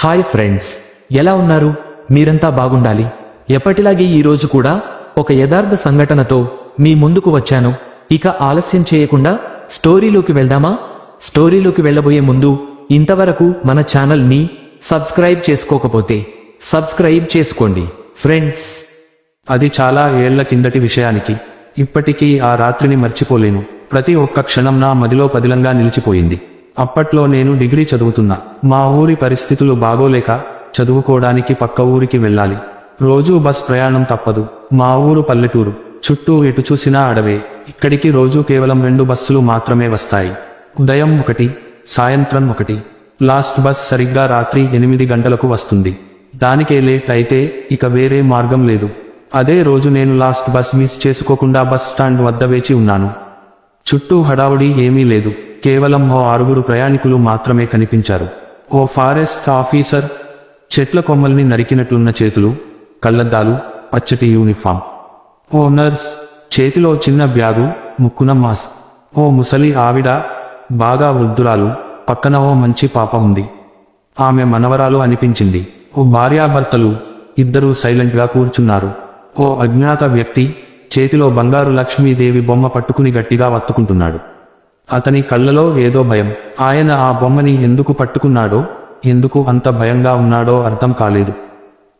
Hi friends ఎలా ఉన్నారు? మీరంతా బాగుండాలి. ఎప్పటిలాగే ఈరోజు కూడా ఒక యథార్థ సంఘటనతో మీ ముందుకు వచ్చాను. ఇక ఆలస్యం చేయకుండా స్టోరీలోకి వెళ్దామా? స్టోరీలోకి వెళ్ళబోయే ముందు ఇంతవరకు మన ఛానల్ని సబ్స్క్రైబ్ చేసుకోకపోతే సబ్స్క్రైబ్ చేసుకోండి. ఫ్రెండ్స్. అది చాలా ఏళ్ళ కిందటి విషయానికి. ఇప్పటికీ ఆ రాత్రిని మర్చిపోలేను. ప్రతి ఒక్క క్షణం నా మదిలో పదిలంగా నిలిచిపోయింది. అప్పట్లో నేను డిగ్రీ చదువుతున్నా. మా ఊరి పరిస్థితులు బాగోలేక చదువుకోవడానికి పక్క ఊరికి వెళ్ళాలి. రోజూ బస్ ప్రయాణం తప్పదు. మా ఊరు పల్లెటూరు. చుట్టూ ఎటు చూసినా అడవే. ఇక్కడికి రోజూ కేవలం రెండు బస్సులు మాత్రమే వస్తాయి. ఉదయం ఒకటి సాయంత్రం ఒకటి. లాస్ట్ బస్ సరిగ్గా రాత్రి ఎనిమిది గంటలకు వస్తుంది. దానికే లేట్ అయితే ఇక వేరే మార్గం లేదు. అదే రోజు నేను లాస్ట్ బస్ మిస్ చేసుకోకుండా బస్ స్టాండ్ వద్ద వేచి ఉన్నాను. చుట్టూ హడావుడి ఏమీ లేదు. కేవలం ఓ ఆరుగురు ప్రయాణికులు మాత్రమే కనిపించారు. ఓ ఫారెస్ట్ ఆఫీసర్ చెట్ల కొమ్మల్ని నరికినట్లున్న చేతులు కళ్ళద్దాలు పచ్చటి యూనిఫామ్. ఓ నర్స్ చేతిలో చిన్న బ్యాగు ముక్కున మాస్క్. ఓ ముసలి ఆవిడ బాగా వృద్ధురాలు పక్కన ఓ మంచి పాప ఉంది. ఆమె మనవరాలు అనిపించింది. ఓ భార్యాభర్తలు ఇద్దరూ సైలెంట్గా కూర్చున్నారు. ఓ అజ్ఞాత వ్యక్తి చేతిలో బంగారు లక్ష్మీదేవి బొమ్మ పట్టుకుని గట్టిగా వత్తుకుంటున్నాడు. అతని కళ్ళలో ఏదో భయం. ఆయన ఆ బొమ్మని ఎందుకు పట్టుకున్నాడో ఎందుకు అంత భయంగా ఉన్నాడో అర్థం కాలేదు.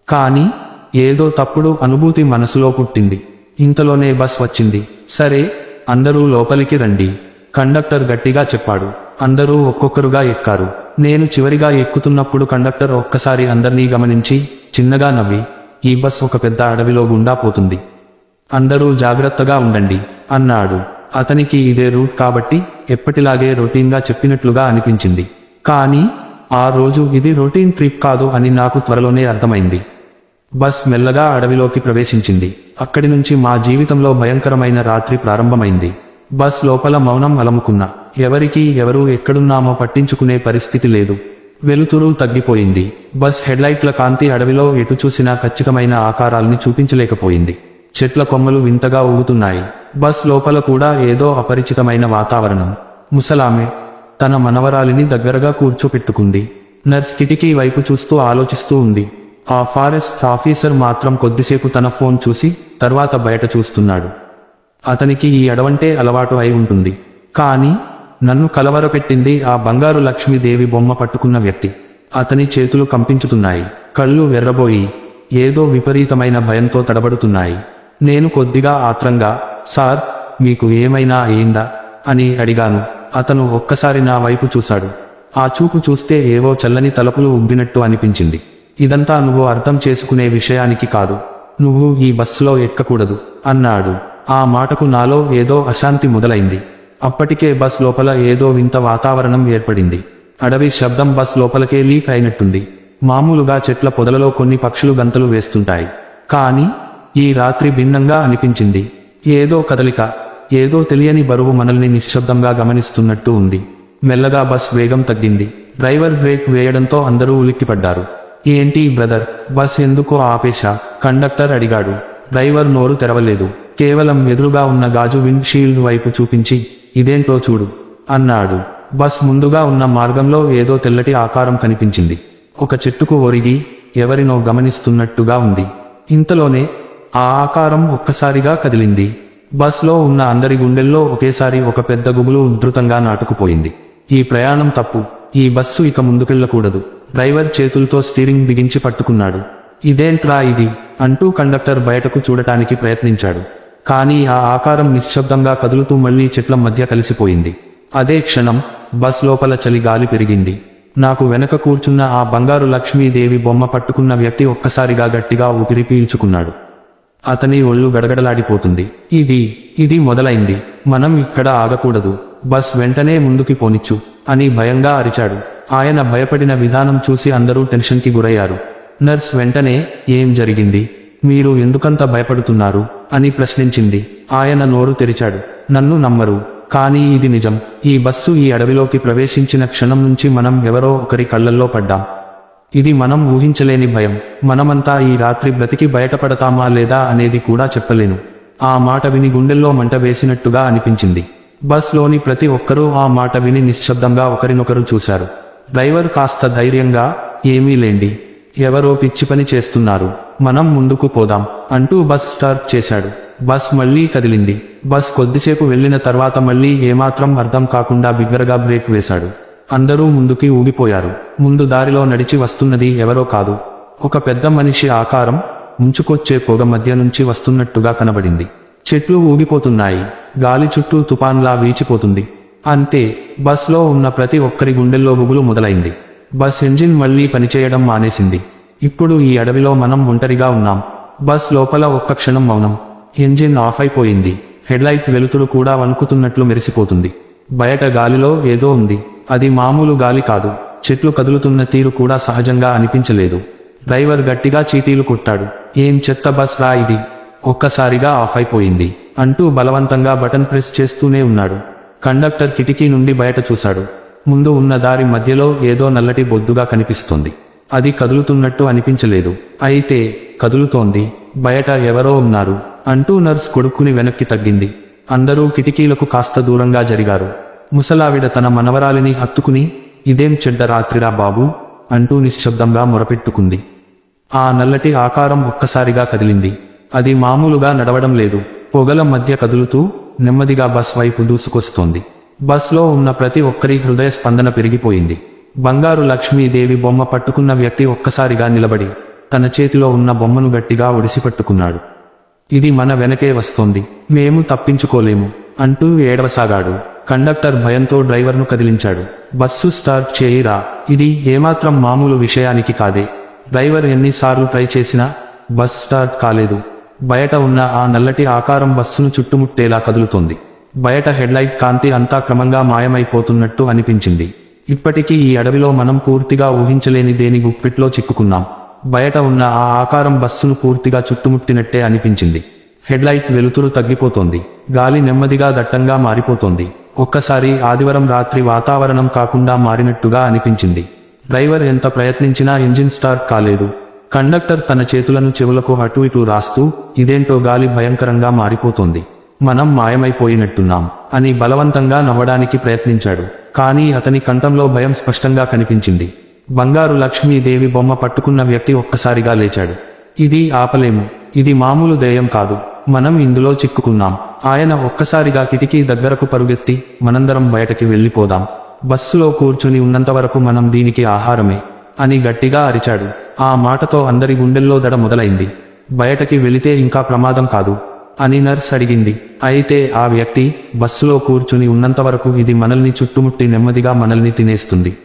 కానీ ఏదో తప్పుడు అనుభూతి మనసులో పుట్టింది. ఇంతలోనే బస్ వచ్చింది. సరే అందరూ లోపలికి రండి. కండక్టర్ గట్టిగా చెప్పాడు. అందరూ ఒక్కొక్కరుగా ఎక్కారు. నేను చివరిగా ఎక్కుతున్నప్పుడు కండక్టర్ ఒక్కసారి అందర్నీ గమనించి చిన్నగా నవ్వి ఈ బస్ ఒక పెద్ద అడవిలో గుండా పోతుంది. అందరూ జాగ్రత్తగా ఉండండి అన్నాడు. అతనికి ఇదే రూట్ కాబట్టి ఎప్పటిలాగే రొటీన్గా చెప్పినట్లుగా అనిపించింది. కానీ ఆ రోజు ఇది రొటీన్ ట్రిప్ కాదు అని నాకు త్వరలోనే అర్థమైంది. బస్ మెల్లగా అడవిలోకి ప్రవేశించింది. అక్కడి నుంచి మా జీవితంలో భయంకరమైన రాత్రి ప్రారంభమైంది. బస్ లోపల మౌనం అలముకున్న. ఎవరికీ ఎవరు ఎక్కడున్నామో పట్టించుకునే పరిస్థితి లేదు. వెలుతురు తగ్గిపోయింది. బస్ హెడ్లైట్ల కాంతి అడవిలో ఎటు చూసినా ఖచ్చితమైన ఆకారాల్ని చూపించలేకపోయింది. చెట్ల కొమ్మలు వింతగా ఊగుతున్నాయి. బస్ లోపల కూడా ఏదో అపరిచితమైన వాతావరణం. ముసలామె తన మనవరాలిని దగ్గరగా కూర్చోపెట్టుకుంది. నర్స్ కిటికీ వైపు చూస్తూ ఆలోచిస్తూ ఉంది. ఆ ఫారెస్ట్ ఆఫీసర్ మాత్రం కొద్దిసేపు తన ఫోన్ చూసి తర్వాత బయట చూస్తున్నాడు. అతనికి ఈ అడవంటే అలవాటు అయి ఉంటుంది. కానీ నన్ను కలవరపెట్టింది ఆ బంగారు లక్ష్మీదేవి బొమ్మ పట్టుకున్న వ్యక్తి. అతని చేతులు కంపించుతున్నాయి. కళ్ళు వెర్రబోయి ఏదో విపరీతమైన భయంతో తడబడుతున్నాయి. నేను కొద్దిగా ఆత్రంగా సార్ మీకు ఏమైనా అయిందా? అని అడిగాను. అతను ఒక్కసారి నా వైపు చూశాడు. ఆ చూపు చూస్తే ఏవో చల్లని తలుపులు ఉబ్బినట్టు అనిపించింది. ఇదంతా నువ్వు అర్థం చేసుకునే విషయానికి కాదు. నువ్వు ఈ బస్సులో ఎక్కకూడదు అన్నాడు. ఆ మాటకు నాలో ఏదో అశాంతి మొదలైంది. అప్పటికే బస్ లోపల ఏదో వింత వాతావరణం ఏర్పడింది. అడవి శబ్దం బస్ లోపలకే లీక్ అయినట్టుంది. మామూలుగా చెట్ల పొదలలో కొన్ని పక్షులు గంతలు వేస్తుంటాయి. కానీ ఈ రాత్రి భిన్నంగా అనిపించింది. ఏదో కదలిక ఏదో తెలియని బరువు మనల్ని నిశ్శబ్దంగా గమనిస్తున్నట్టు ఉంది. మెల్లగా బస్ వేగం తగ్గింది. డ్రైవర్ బ్రేక్ వేయడంతో అందరూ ఉలిక్కిపడ్డారు. ఏంటి బ్రదర్ బస్ ఎందుకో ఆపేశా? కండక్టర్ అడిగాడు. డ్రైవర్ నోరు తెరవలేదు. కేవలం ఎదురుగా ఉన్న గాజు విండ్ షీల్డ్ వైపు చూపించి ఇదేంటో చూడు అన్నాడు. బస్ ముందుగా ఉన్న మార్గంలో ఏదో తెల్లటి ఆకారం కనిపించింది. ఒక చెట్టుకు ఒరిగి ఎవరినో గమనిస్తున్నట్టుగా ఉంది. ఇంతలోనే ఆ ఆకారం ఒక్కసారిగా కదిలింది. బస్లో ఉన్న అందరి గుండెల్లో ఒకేసారి ఒక పెద్ద గుబులు ఉధృతంగా నాటుకుపోయింది. ఈ ప్రయాణం తప్పు. ఈ బస్సు ఇక ముందుకెళ్ళకూడదు డ్రైవర్ చేతులతో స్టీరింగ్ బిగించి పట్టుకున్నాడు. ఇదేంట్రా ఇది? అంటూ కండక్టర్ బయటకు చూడటానికి ప్రయత్నించాడు. కానీ ఆ ఆకారం నిశ్శబ్దంగా కదులుతూ మళ్ళీ చెట్ల మధ్య కలిసిపోయింది. అదే క్షణం బస్ లోపల చలి గాలి పెరిగింది. నాకు వెనక కూర్చున్న ఆ బంగారు లక్ష్మీదేవి బొమ్మ పట్టుకున్న వ్యక్తి ఒక్కసారిగా గట్టిగా ఊపిరి పీల్చుకున్నాడు. అతని ఒళ్ళు గడగడలాడిపోతుంది. ఇది ఇది మొదలైంది. మనం ఇక్కడ ఆగకూడదు. బస్ వెంటనే ముందుకి పోనిచ్చు అని భయంగా అరిచాడు. ఆయన భయపడిన విధానం చూసి అందరూ టెన్షన్కి గురయ్యారు. నర్స్ వెంటనే ఏం జరిగింది? మీరు ఎందుకంత భయపడుతున్నారు? అని ప్రశ్నించింది. ఆయన నోరు తెరిచాడు. నన్ను నమ్మరు. కానీ ఇది నిజం. ఈ బస్సు ఈ అడవిలోకి ప్రవేశించిన క్షణం నుంచి మనం ఎవరో ఒకరి కళ్ళల్లో పడ్డాం. ఇది మనం ఊహించలేని భయం. మనమంతా ఈ రాత్రి బ్రతికి బయటపడతామా లేదా అనేది కూడా చెప్పలేను. ఆ మాట విని గుండెల్లో మంట వేసినట్టుగా అనిపించింది. బస్లోని ప్రతి ఒక్కరూ ఆ మాట విని నిశ్శబ్దంగా ఒకరినొకరు చూశారు. డ్రైవర్ కాస్త ధైర్యంగా ఏమీ లేండి. ఎవరో పిచ్చి పని చేస్తున్నారు. మనం ముందుకు పోదాం అంటూ బస్ స్టార్ట్ చేశాడు. బస్ మళ్ళీ కదిలింది. బస్ కొద్దిసేపు వెళ్ళిన తర్వాత మళ్ళీ ఏమాత్రం అర్థం కాకుండా బిగ్గరగా బ్రేక్ వేశాడు. అందరూ ముందుకి ఊగిపోయారు. ముందు దారిలో నడిచి వస్తున్నది ఎవరో కాదు. ఒక పెద్ద మనిషి ఆకారం ముంచుకొచ్చే పొగ మధ్య నుంచి వస్తున్నట్టుగా కనబడింది. చెట్లు ఊగిపోతున్నాయి. గాలి చుట్టూ తుపాన్లా వీచిపోతుంది. అంతే బస్లో ఉన్న ప్రతి ఒక్కరి గుండెల్లో గుబులు మొదలైంది. బస్ ఇంజిన్ మళ్ళీ పనిచేయడం మానేసింది. ఇప్పుడు ఈ అడవిలో మనం ఒంటరిగా ఉన్నాం. బస్ లోపల ఒక్క క్షణం మౌనం. ఇంజిన్ ఆఫ్ అయిపోయింది. హెడ్లైట్ వెలుతురు కూడా వణుకుతున్నట్లు మెరిసిపోతుంది. బయట గాలిలో ఏదో ఉంది. అది మామూలు గాలి కాదు. చెట్లు కదులుతున్న తీరు కూడా సహజంగా అనిపించలేదు. డ్రైవర్ గట్టిగా చీటీలు కొట్టాడు. ఏం చెత్త బస్ రా ఇది? ఒక్కసారిగా ఆఫ్ అయిపోయింది. అంటూ బలవంతంగా బటన్ ప్రెస్ చేస్తూనే ఉన్నాడు. కండక్టర్ కిటికీ నుండి బయట చూశాడు. ముందు ఉన్న దారి మధ్యలో ఏదో నల్లటి బొద్దుగా కనిపిస్తుంది. అది కదులుతున్నట్టు అనిపించలేదు. అయితే కదులుతోంది. బయట ఎవరో ఉన్నారు. అంటూ నర్స్ కొడుకుని వెనక్కి తగ్గింది. అందరూ కిటికీలకు కాస్త దూరంగా జరిగారు. ముసలావిడ తన మనవరాలిని హత్తుకుని ఇదేం చెడ్డ రాత్రిరా బాబు అంటూ నిశ్శబ్దంగా మొరపెట్టుకుంది. ఆ నల్లటి ఆకారం ఒక్కసారిగా కదిలింది. అది మామూలుగా నడవడం లేదు. పొగల మధ్య కదులుతూ నెమ్మదిగా బస్ వైపు దూసుకొస్తోంది. బస్లో ఉన్న ప్రతి ఒక్కరి హృదయ స్పందన పెరిగిపోయింది. బంగారు లక్ష్మీదేవి బొమ్మ పట్టుకున్న వ్యక్తి ఒక్కసారిగా నిలబడి తన చేతిలో ఉన్న బొమ్మను గట్టిగా ఒడిసి పట్టుకున్నాడు ఇది మన వెనకే వస్తోంది. మేము తప్పించుకోలేము. అంటూ ఏడవసాగాడు. కండక్టర్ భయంతో డ్రైవర్ను కదిలించాడు. బస్సు స్టార్ట్ చేయిరా ఇది ఏమాత్రం మామూలు విషయానికి కాదే. డ్రైవర్ ఎన్నిసార్లు ట్రై చేసినా బస్ స్టార్ట్ కాలేదు. బయట ఉన్న ఆ నల్లటి ఆకారం బస్సును చుట్టుముట్టేలా కదులుతోంది. బయట హెడ్లైట్ కాంతి అంతా క్రమంగా మాయమైపోతున్నట్టు అనిపించింది. ఇప్పటికీ ఈ అడవిలో మనం పూర్తిగా ఊహించలేని దేని గుప్పిట్లో చిక్కుకున్నాం. బయట ఉన్న ఆ ఆకారం బస్సును పూర్తిగా చుట్టుముట్టినట్టే అనిపించింది. హెడ్లైట్ వెలుతురు తగ్గిపోతోంది. గాలి నెమ్మదిగా దట్టంగా మారిపోతోంది. ఒక్కసారి ఆదివారం రాత్రి వాతావరణం కాకుండా మారినట్టుగా అనిపించింది. డ్రైవర్ ఎంత ప్రయత్నించినా ఇంజిన్ స్టార్ట్ కాలేదు. కండక్టర్ తన చేతులను చెవులకు అటు ఇటు రాస్తూ ఇదేంటో గాలి భయంకరంగా మారిపోతోంది. మనం మాయమైపోయినట్టున్నాం అని బలవంతంగా నవ్వడానికి ప్రయత్నించాడు. కానీ అతని కంఠంలో భయం స్పష్టంగా కనిపించింది. బంగారు లక్ష్మీదేవి బొమ్మ పట్టుకున్న వ్యక్తి ఒక్కసారిగా లేచాడు. ఇది ఆపలేము. ఇది మామూలు దయ్యం కాదు. మనం ఇందులో చిక్కుకున్నాం. ఆయన ఒక్కసారిగా కిటికీ దగ్గరకు పరుగెత్తి మనందరం బయటకి వెళ్ళిపోదాం. బస్సులో కూర్చుని ఉన్నంతవరకు మనం దీనికి ఆహారమే అని గట్టిగా అరిచాడు. ఆ మాటతో అందరి గుండెల్లో దడ మొదలైంది. బయటకి వెళితే ఇంకా ప్రమాదం కాదు అని నర్స్ అడిగింది. అయితే ఆ వ్యక్తి బస్సులో కూర్చుని ఉన్నంతవరకు ఇది మనల్ని చుట్టుముట్టి నెమ్మదిగా మనల్ని తినేస్తుంది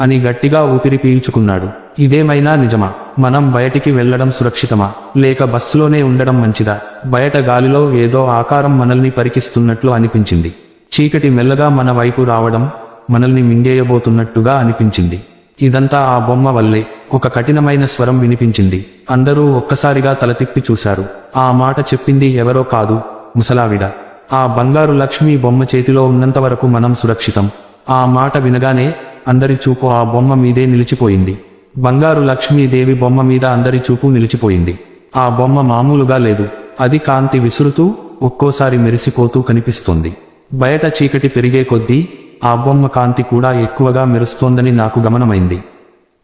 అని గట్టిగా ఊపిరి పీల్చుకున్నాడు. ఇదేమైనా నిజమా? మనం బయటికి వెళ్ళడం సురక్షితమా? లేక బస్సులోనే ఉండడం మంచిదా? బయట గాలిలో ఏదో ఆకారం మనల్ని పరికిస్తున్నట్లు అనిపించింది. చీకటి మెల్లగా మన వైపు రావడం మనల్ని మింగేయబోతున్నట్టుగా అనిపించింది. ఇదంతా ఆ బొమ్మ వల్లే ఒక కఠినమైన స్వరం వినిపించింది. అందరూ ఒక్కసారిగా తల తిప్పి చూశారు. ఆ మాట చెప్పింది ఎవరో కాదు ముసలావిడ. ఆ బంగారు లక్ష్మి బొమ్మ చేతిలో ఉన్నంత వరకు మనం సురక్షితం. ఆ మాట వినగానే అందరి చూపు ఆ బొమ్మ మీదే నిలిచిపోయింది. బంగారు లక్ష్మీదేవి బొమ్మ మీద అందరి చూపు నిలిచిపోయింది. ఆ బొమ్మ మామూలుగా లేదు. అది కాంతి విసురుతూ ఒక్కోసారి మెరిసిపోతూ కనిపిస్తోంది. బయట చీకటి పెరిగే కొద్దీ ఆ బొమ్మ కాంతి కూడా ఎక్కువగా మెరుస్తోందని నాకు గమనమైంది.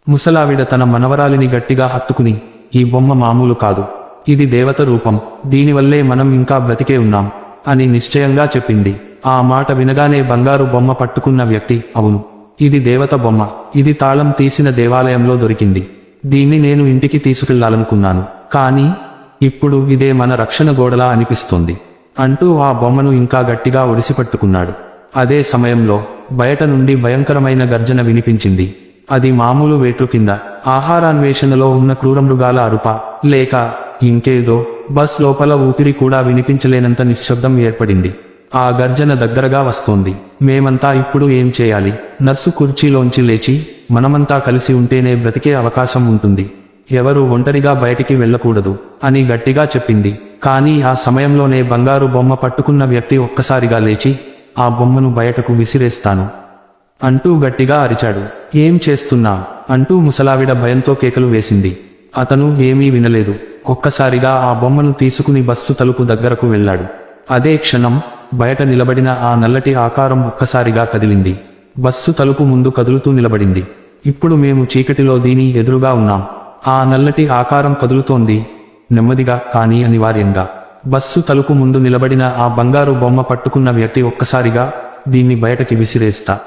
ముసలావిడ తన మనవరాలిని గట్టిగా హత్తుకుని ఈ బొమ్మ మామూలు కాదు. ఇది దేవత రూపం. దీనివల్లే మనం ఇంకా బ్రతికే ఉన్నాం. అని నిశ్చయంగా చెప్పింది. ఆ మాట వినగానే బంగారు బొమ్మ పట్టుకున్న వ్యక్తి అవును. ఇది దేవత బొమ్మ. ఇది తాళం తీసిన దేవాలయంలో దొరికింది. దీన్ని నేను ఇంటికి తీసుకెళ్ళాలనుకున్నాను. కానీ ఇప్పుడు ఇదే మన రక్షణ గోడలా అనిపిస్తోంది. అంటూ ఆ బొమ్మను ఇంకా గట్టిగా ఒడిసిపట్టుకున్నాడు. అదే సమయంలో బయట నుండి భయంకరమైన గర్జన వినిపించింది. అది మామూలు వేటు కింద ఆహారాన్వేషణలో ఉన్న క్రూరమృగాల అరుప. లేక ఇంకేదో బస్ లోపల ఊపిరి కూడా వినిపించలేనంత నిశ్శబ్దం ఏర్పడింది. ఆ గర్జన దగ్గరగా వస్తోంది. మేమంతా ఇప్పుడు ఏం చేయాలి? నర్సు కుర్చీలోంచి లేచి మనమంతా కలిసి ఉంటేనే బ్రతికే అవకాశం ఉంటుంది. ఎవరు ఒంటరిగా బయటికి వెళ్ళకూడదు అని గట్టిగా చెప్పింది. కానీ ఆ సమయంలోనే బంగారు బొమ్మ పట్టుకున్న వ్యక్తి ఒక్కసారిగా లేచి ఆ బొమ్మను బయటకు విసిరేస్తాను. అంటూ గట్టిగా అరిచాడు. ఏం చేస్తున్నా? అంటూ ముసలావిడ భయంతో కేకలు వేసింది. అతను ఏమీ వినలేదు. ఒక్కసారిగా ఆ బొమ్మను తీసుకుని బస్సు తలుపు దగ్గరకు వెళ్ళాడు. అదే క్షణం బయట నిలబడిన ఆ నల్లటి ఆకారం ఒక్కసారిగా కదిలింది. బస్సు తలుపు ముందు కదులుతూ నిలబడింది. ఇప్పుడు మేము చీకటిలో దీని ఎదురుగా ఉన్నాం. ఆ నల్లటి ఆకారం కదులుతోంది. నెమ్మదిగా కానీ అనివార్యంగా. బస్సు తలుపు ముందు నిలబడిన ఆ బంగారు బొమ్మ పట్టుకున్న వ్యక్తి ఒక్కసారిగా దీన్ని బయటకి విసిరేస్తా.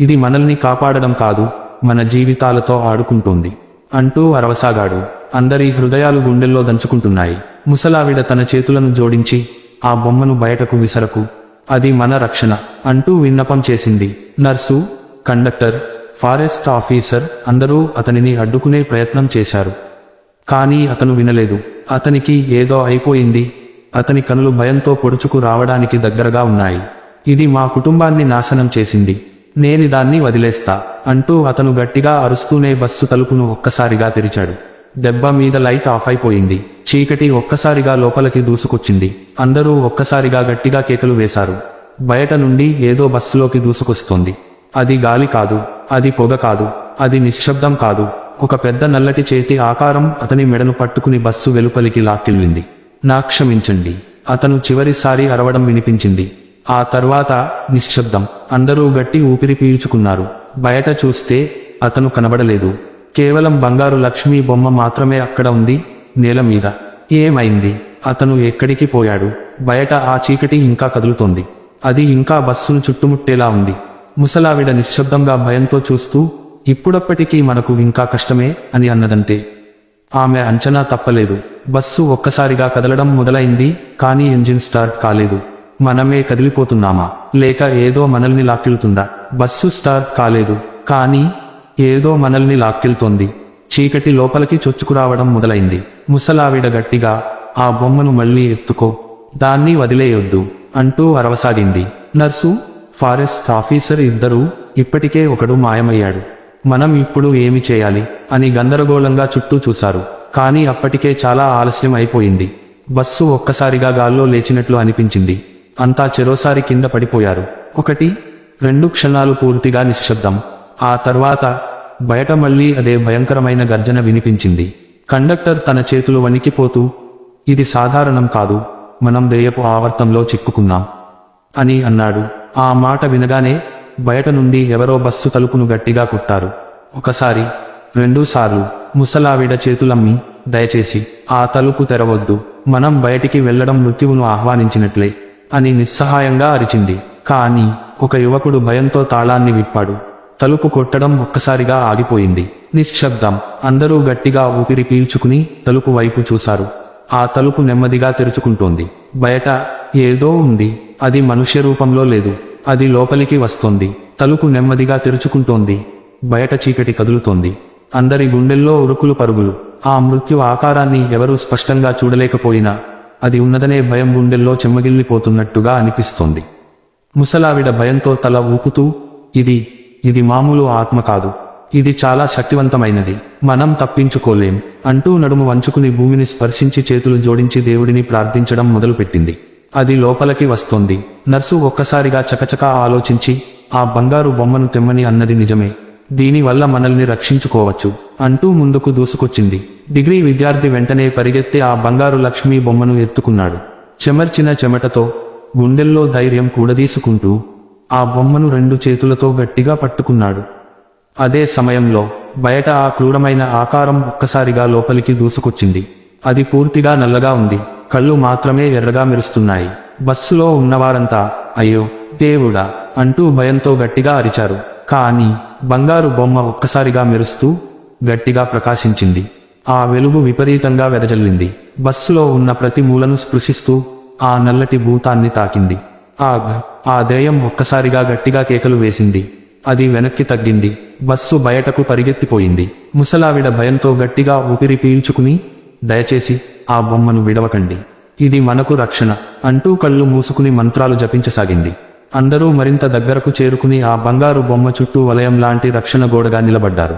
ఇది మనల్ని కాపాడడం కాదు మన జీవితాలతో ఆడుకుంటోంది అంటూ అరవసాగాడు. అందరి హృదయాలు గుండెల్లో దంచుకుంటున్నాయి. ముసలావిడ తన చేతులను జోడించి ఆ బొమ్మను బయటకు విసరకు అది మన రక్షణ అంటూ విన్నపం చేసింది. నర్సు కండక్టర్ ఫారెస్ట్ ఆఫీసర్ అందరూ అతనిని అడ్డుకునే ప్రయత్నం చేశారు. కానీ అతను వినలేదు. అతనికి ఏదో అయిపోయింది. అతని కనులు భయంతో పొడుచుకు రావడానికి దగ్గరగా ఉన్నాయి. ఇది మా కుటుంబాన్ని నాశనం చేసింది. నేను దాన్ని వదిలేస్తా అంటూ అతను గట్టిగా అరుస్తూనే బస్సు తలుపును ఒక్కసారిగా తెరిచాడు. దెబ్బ మీద లైట్ ఆఫ్ అయిపోయింది. చీకటి ఒక్కసారిగా లోపలికి దూసుకొచ్చింది. అందరూ ఒక్కసారిగా గట్టిగా కేకలు వేశారు. బయట నుండి ఏదో బస్సులోకి దూసుకొస్తోంది. అది గాలి కాదు అది పొగ కాదు అది నిశ్శబ్దం కాదు. ఒక పెద్ద నల్లటి చేతి ఆకారం అతని మెడను పట్టుకుని బస్సు వెలుపలికి లాక్కెళ్ళింది. నా క్షమించండి. అతను చివరిసారి అరవడం వినిపించింది. ఆ తర్వాత నిశ్శబ్దం. అందరూ గట్టి ఊపిరి పీల్చుకున్నారు. బయట చూస్తే అతను కనబడలేదు. కేవలం బంగారు లక్ష్మీ బొమ్మ మాత్రమే అక్కడ ఉంది నేల మీద. ఏమైంది? అతను ఎక్కడికి పోయాడు? బయట ఆ చీకటి ఇంకా కదులుతోంది. అది ఇంకా బస్సును చుట్టుముట్టేలా ఉంది. ముసలావిడ నిశ్శబ్దంగా భయంతో చూస్తూ ఇప్పుడప్పటికీ మనకు ఇంకా కష్టమే? అని అన్నదంతే ఆమె అంచనా తప్పలేదు. బస్సు ఒక్కసారిగా కదలడం మొదలైంది కానీ ఇంజిన్ స్టార్ట్ కాలేదు. మనమే కదిలిపోతున్నామా? లేక ఏదో మనల్ని లాక్కిలుతుందా బస్సు స్టార్ట్ కాలేదు. కానీ ఏదో మనల్ని లాక్కెళ్తోంది. చీకటి లోపలికి చొచ్చుకురావడం మొదలైంది. ముసలావిడ గట్టిగా ఆ బొమ్మను మళ్ళీ ఎత్తుకో. దాన్ని వదిలేయొద్దు అంటూ అరవసాగింది. నర్సు ఫారెస్ట్ ఆఫీసర్ ఇద్దరూ ఇప్పటికే ఒకడు మాయమయ్యాడు. మనం ఇప్పుడు ఏమి చేయాలి? అని గందరగోళంగా చుట్టూ చూశారు. కానీ అప్పటికే చాలా ఆలస్యం అయిపోయింది. బస్సు ఒక్కసారిగా గాల్లో లేచినట్లు అనిపించింది. అంతా చెరోసారి కింద పడిపోయారు. ఒకటి రెండు క్షణాలు పూర్తిగా నిశ్శబ్దం. ఆ తర్వాత బయట మళ్ళీ అదే భయంకరమైన గర్జన వినిపించింది. కండక్టర్ తన చేతులు వణికిపోతూ ఇది సాధారణం కాదు మనం దేయపు ఆవర్తంలో చిక్కుకున్నాం అని అన్నాడు. ఆ మాట వినగానే బయట నుండి ఎవరో బస్సు తలుపును గట్టిగా కొట్టారు. ఒకసారి రెండుసార్లు ముసలావిడ చేతులమ్మి దయచేసి ఆ తలుపు తెరవద్దు మనం బయటికి వెళ్ళడం మృత్యువును ఆహ్వానించినట్లే అని నిస్సహాయంగా అరిచింది. కానీ ఒక యువకుడు భయంతో తాళాన్ని విప్పాడు. తలుపు కొట్టడం ఒక్కసారిగా ఆగిపోయింది. నిశ్శబ్దం. అందరూ గట్టిగా ఊపిరి పీల్చుకుని తలుపు వైపు చూశారు. ఆ తలుపు నెమ్మదిగా తెరుచుకుంటోంది. బయట ఏదో ఉంది. అది మనుష్య రూపంలో లేదు. అది లోపలికి వస్తోంది. తలుపు నెమ్మదిగా తెరుచుకుంటోంది. బయట చీకటి కదులుతోంది. అందరి గుండెల్లో ఉరుకులు పరుగులు. ఆ మృత్యు ఆకారాన్ని ఎవరూ స్పష్టంగా చూడలేకపోయినా అది ఉన్నదనే భయం గుండెల్లో చెమ్మగిల్లిపోతున్నట్టుగా అనిపిస్తోంది. ముసలావిడ భయంతో తల ఊపుతూ ఇది ఇది మామూలు ఆత్మ కాదు. ఇది చాలా శక్తివంతమైనది. మనం తప్పించుకోలేం. అంటూ నడుము వంచుకుని భూమిని స్పర్శించి చేతులు జోడించి దేవుడిని ప్రార్థించడం మొదలుపెట్టింది. అది లోపలికి వస్తోంది. నర్సు ఒక్కసారిగా చకచకా ఆలోచించి ఆ బంగారు బొమ్మను తెమ్మని అన్నది నిజమే. దీనివల్ల మనల్ని రక్షించుకోవచ్చు అంటూ ముందుకు దూసుకొచ్చింది. డిగ్రీ విద్యార్థి వెంటనే పరిగెత్తి ఆ బంగారు లక్ష్మీ బొమ్మను ఎత్తుకున్నాడు. చెమర్చిన చెమటతో గుండెల్లో ధైర్యం కూడదీసుకుంటూ ఆ బొమ్మను రెండు చేతులతో గట్టిగా పట్టుకున్నాడు. అదే సమయంలో బయట ఆ క్రూరమైన ఆకారం ఒక్కసారిగా లోపలికి దూసుకొచ్చింది. అది పూర్తిగా నల్లగా ఉంది. కళ్ళు మాత్రమే ఎర్రగా మెరుస్తున్నాయి. బస్సులో ఉన్నవారంతా అయ్యో దేవుడా అంటూ భయంతో గట్టిగా అరిచారు. కానీ బంగారు బొమ్మ ఒక్కసారిగా మెరుస్తూ గట్టిగా ప్రకాశించింది. ఆ వెలుగు విపరీతంగా వెదజల్లింది. బస్సులో ఉన్న ప్రతి మూలను స్పృశిస్తూ ఆ నల్లటి భూతాన్ని తాకింది. ఆగ్ ఆ దెయ్యం ఒక్కసారిగా గట్టిగా కేకలు వేసింది. అది వెనక్కి తగ్గింది. బస్సు బయటకు పరిగెత్తిపోయింది. ముసలావిడ భయంతో గట్టిగా ఊపిరి పీల్చుకుని దయచేసి ఆ బొమ్మను విడవకండి. ఇది మనకు రక్షణ అంటూ కళ్ళు మూసుకుని మంత్రాలు జపించసాగింది. అందరూ మరింత దగ్గరకు చేరుకుని ఆ బంగారు బొమ్మ చుట్టూ వలయం లాంటి రక్షణ గోడగా నిలబడ్డారు.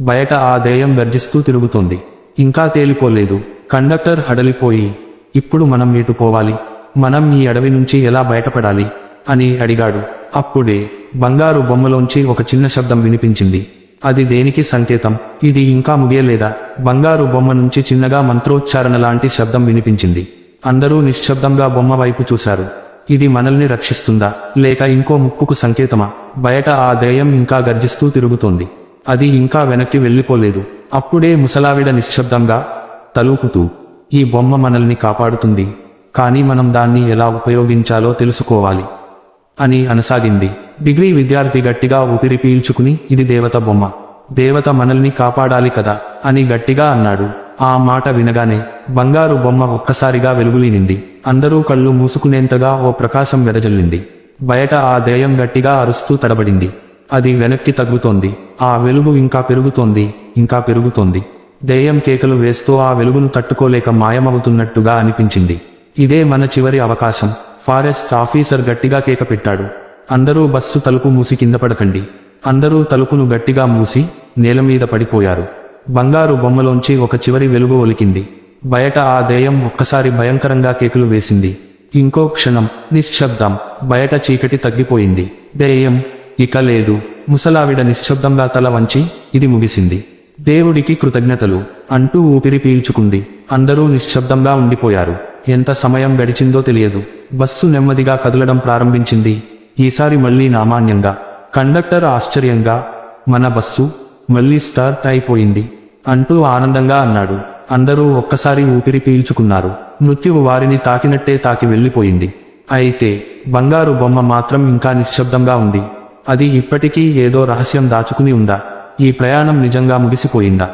బయట ఆ దేయం గర్జిస్తూ తిరుగుతోంది. ఇంకా తేలిపోలేదు. కండక్టర్ హడలిపోయి ఇప్పుడు మనం ఇటు పోవాలి? మనం ఈ అడవి నుంచి ఎలా బయటపడాలి? అని అడిగాడు. అప్పుడే బంగారు బొమ్మలోంచి ఒక చిన్న శబ్దం వినిపించింది. అది దేనికి సంకేతం? ఇది ఇంకా ముగియలేదా? బంగారు బొమ్మ నుంచి చిన్నగా మంత్రోచ్చారణ లాంటి శబ్దం వినిపించింది. అందరూ నిశ్శబ్దంగా బొమ్మ వైపు చూశారు. ఇది మనల్ని రక్షిస్తుందా? లేక ఇంకో ముక్కుకు సంకేతమా? బయట ఆ దయ్యం ఇంకా గర్జిస్తూ తిరుగుతోంది. అది ఇంకా వెనక్కి వెళ్ళిపోలేదు. అప్పుడే ముసలావిడ నిశ్శబ్దంగా తలూపుతూ ఈ బొమ్మ మనల్ని కాపాడుతుంది. కానీ మనం దాన్ని ఎలా ఉపయోగించాలో తెలుసుకోవాలి. అని అనసాగింది. డిగ్రీ విద్యార్థి గట్టిగా ఊపిరి పీల్చుకుని ఇది దేవత బొమ్మ. దేవత మనల్ని కాపాడాలి కదా అని గట్టిగా అన్నాడు. ఆ మాట వినగానే బంగారు బొమ్మ ఒక్కసారిగా వెలుగులీనింది. అందరూ కళ్ళు మూసుకునేంతగా ఓ ప్రకాశం వెదజల్లింది. బయట ఆ దేయం గట్టిగా అరుస్తూ తడబడింది. అది వెనక్కి తగ్గుతోంది. ఆ వెలుగు ఇంకా పెరుగుతోంది ఇంకా పెరుగుతోంది. దెయ్యం కేకలు వేస్తూ ఆ వెలుగును తట్టుకోలేక మాయమవుతున్నట్టుగా అనిపించింది. ఇదే మన చివరి అవకాశం. ఫారెస్ట్ ఆఫీసర్ గట్టిగా కేక పెట్టాడు. అందరూ బస్సు తలుపు మూసి కింద పడకండి. అందరూ తలుపును గట్టిగా మూసి నేల మీద పడిపోయారు. బంగారు బొమ్మలోంచి ఒక చివరి వెలుగు ఒలికింది. బయట ఆ దెయ్యం ఒక్కసారి భయంకరంగా కేకులు వేసింది. ఇంకో క్షణం నిశ్శబ్దం బయట చీకటి తగ్గిపోయింది. దెయ్యం ఇక లేదు. ముసలావిడ నిశ్శబ్దంగా తల వంచి ఇది ముగిసింది. దేవుడికి కృతజ్ఞతలు. అంటూ ఊపిరి పీల్చుకుంది. అందరూ నిశ్శబ్దంగా ఉండిపోయారు. ఎంత సమయం గడిచిందో తెలియదు. బస్సు నెమ్మదిగా కదలడం ప్రారంభించింది. ఈసారి మళ్ళీ నామాన్యంగా. కండక్టర్ ఆశ్చర్యంగా మన బస్సు మళ్ళీ స్టార్ట్ అయిపోయింది అంటూ ఆనందంగా అన్నాడు. అందరూ ఒక్కసారి ఊపిరి పీల్చుకున్నారు. మృత్యువు వారిని తాకినట్టే తాకి వెళ్ళిపోయింది. అయితే బంగారు బొమ్మ మాత్రం ఇంకా నిశ్శబ్దంగా ఉంది. అది ఇప్పటికీ ఏదో రహస్యం దాచుకుని ఉందా? ఈ ప్రయాణం నిజంగా ముగిసిపోయిందా?